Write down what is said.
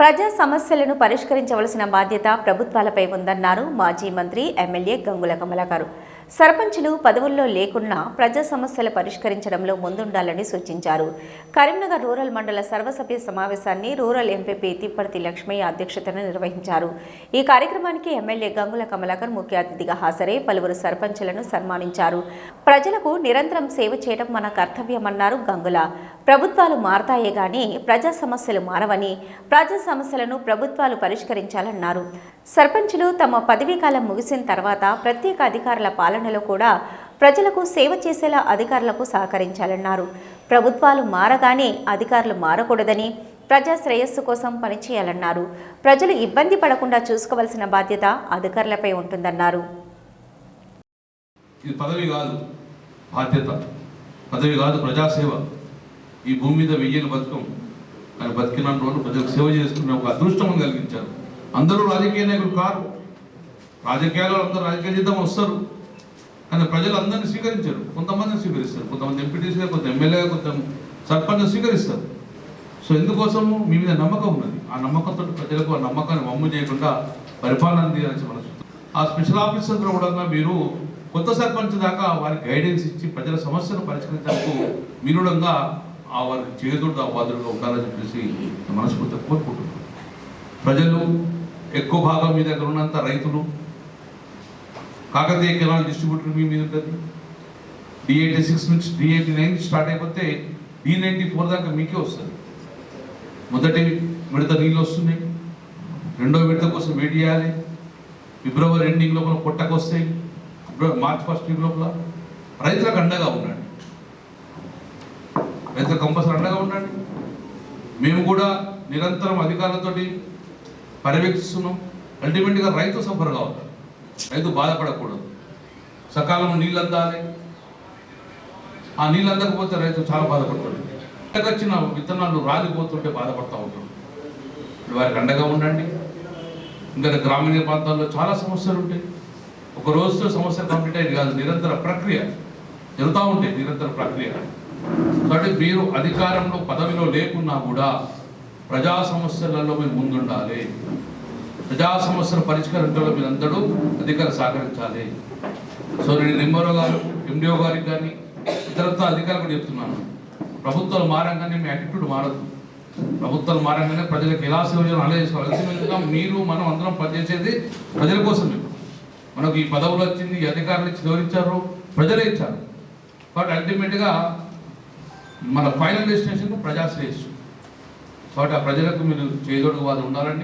ప్రజా సమస్యలను పరిష్కరించవలసిన బాధ్యత ప్రభుత్వాలపై ఉందన్నారు మాజీ మంత్రి ఎమ్మెల్యే గంగుల కమలాకారు. సర్పంచులు పదవుల్లో లేకున్నా ప్రజా సమస్యలు పరిష్కరించడంలో ముందుండాలని సూచించారు. కరీంనగర్ రూరల్ మండల సర్వసభ్య సమావేశాన్ని రూరల్ ఎంపీపీ తిప్పర్తి లక్ష్మయ్య అధ్యక్షతన నిర్వహించారు. ఈ కార్యక్రమానికి ఎమ్మెల్యే గంగుల కమలాకర్ ముఖ్య అతిథిగా హాజరై పలువురు సర్పంచులను సన్మానించారు. ప్రజలకు నిరంతరం సేవ చేయడం మన కర్తవ్యమన్నారు గంగుల. ప్రభుత్వాలు మారతాయే గాని ప్రజా సమస్యలు మారవని ప్రజా సమస్యలను ప్రభుత్వాలు పరిష్కరించాలన్నారు. సర్పంచులు తమ పదవీ కాలం ముగిసిన తర్వాత ప్రత్యేక అధికారుల పాలనలో కూడా ప్రజలకు సేవ చేసేలా అధికారులకు సహకరించాలన్నారు. ప్రభుత్వాలు మారగానే అధికారులు మారకూడదని ప్రజా శ్రేయస్సు కోసం పనిచేయాలన్నారు. ప్రజలు ఇబ్బంది పడకుండా చూసుకోవాల్సిన బాధ్యత అధికారులపై ఉంటుందన్నారు. ఇది పదవి కాదు బాధ్యత. పదవి కాదు ప్రజాసేవ. ఈ భూమి మీద వెయ్యేళ్ళు బతుకం. ఆయన బతికిన రోజు ప్రజలకు సేవ చేసుకునే ఒక అదృష్టం కలిగించారు. అందరూ రాజకీయ నాయకులు కారు. రాజకీయాల్లో అందరూ రాజకీయ జీతం వస్తారు. కానీ ప్రజలు అందరినీ స్వీకరించారు. కొంతమందిని స్వీకరిస్తారు. కొంతమంది ఎంపీటీసీగా కొంత ఎమ్మెల్యేగా కొంత సర్పంచ్ స్వీకరిస్తారు. సో ఎందుకోసము? మీ మీద నమ్మకం ఉన్నది. ఆ నమ్మకంతో ప్రజలకు ఆ నమ్మకాన్ని వమ్ము చేయకుండా పరిపాలన అందించాల్సి మనసు ఆ స్పెషల్ ఆఫీసర్ కూడా మీరు కొత్త సర్పంచ్ దాకా వారికి గైడెన్స్ ఇచ్చి ప్రజల సమస్యను పరిష్కరించడానికి మీరుడంగా ఆ వారికి చేదుడు బాధుడుగా ఉండాలని చెప్పేసి మనస్ఫూర్తిగా కోరుకుంటున్నాను ప్రజలు ఎక్కువ భాగం మీ దగ్గర ఉన్నంత రైతులు కాకతీయ కెనాల్ డిస్ట్రిబ్యూటర్ మీ మీద ఉంటుంది. డిఎయిటీ సిక్స్ నుంచి డిఎయిటీ నైన్ స్టార్ట్ అయిపోతే డి నైంటీ ఫోర్ దాకా మీకే వస్తుంది. మొదటి విడత నీళ్ళు వస్తున్నాయి. రెండో విడత కోసం వెయిట్ చేయాలి. ఫిబ్రవరి ఎండింగ్ లోపల పొట్టకొస్తాయి. మార్చ్ ఫస్ట్ వీక్ లోపల. రైతులకు అండగా ఉన్నాడు ఎంత కంపల్సరీ అండగా ఉండండి. మేము కూడా నిరంతరం అధికారులతో పర్యవేక్షిస్తున్నాం. అల్టిమేట్గా రైతు సఫర్ కావాలి రైతు బాధపడకూడదు. సకాలంలో నీళ్ళు అందాలి ఆ నీళ్ళు అందకపోతే రైతు చాలా బాధపడతాడు వచ్చిన విత్తనాలు రాలిపోతుంటే బాధపడతా ఉంటాడు. వారికి అండగా ఉండండి. ఇంకా గ్రామీణ ప్రాంతాల్లో చాలా సమస్యలు ఉంటాయి. ఒక రోజుతో సమస్య కంప్లీట్ అయ్యేది కాదు నిరంతర ప్రక్రియ జరుగుతూ ఉంటాయి నిరంతర ప్రక్రియ. కాబట్టి మీరు అధికారంలో పదవిలో లేకున్నా కూడా ప్రజా సమస్యలలో మీరు ముందుండాలి. ప్రజా సమస్యల పరిష్కరించడంలో మీరందరూ అధికారులు సహకరించాలి. సో నేను నిమ్మరో గారు ఎండిఓ గారికి కానీ ఇతరత్వ అధికారులు కూడా చెప్తున్నాను. ప్రభుత్వాలు మారంగానే మీ యాటిట్యూడ్ మారదు. ప్రభుత్వాలు మారంగానే ప్రజలకు ఎలా సేవ చేయాలో చేసుకోవాలి. మీరు మనం అందరం పనిచేసేది ప్రజల కోసం మనకు ఈ పదవులు వచ్చింది ఈ అధికారులు ఇచ్చి ఎవరిచ్చారు? ప్రజలే ఇచ్చారు. బట్ అల్టిమేట్గా మన ఫైనల్ డెస్టినేషన్ ప్రజాశ్రేయస్సు. కాబట్టి ఆ ప్రజలకు మీరు చేదోడు వారు ఉండాలండి.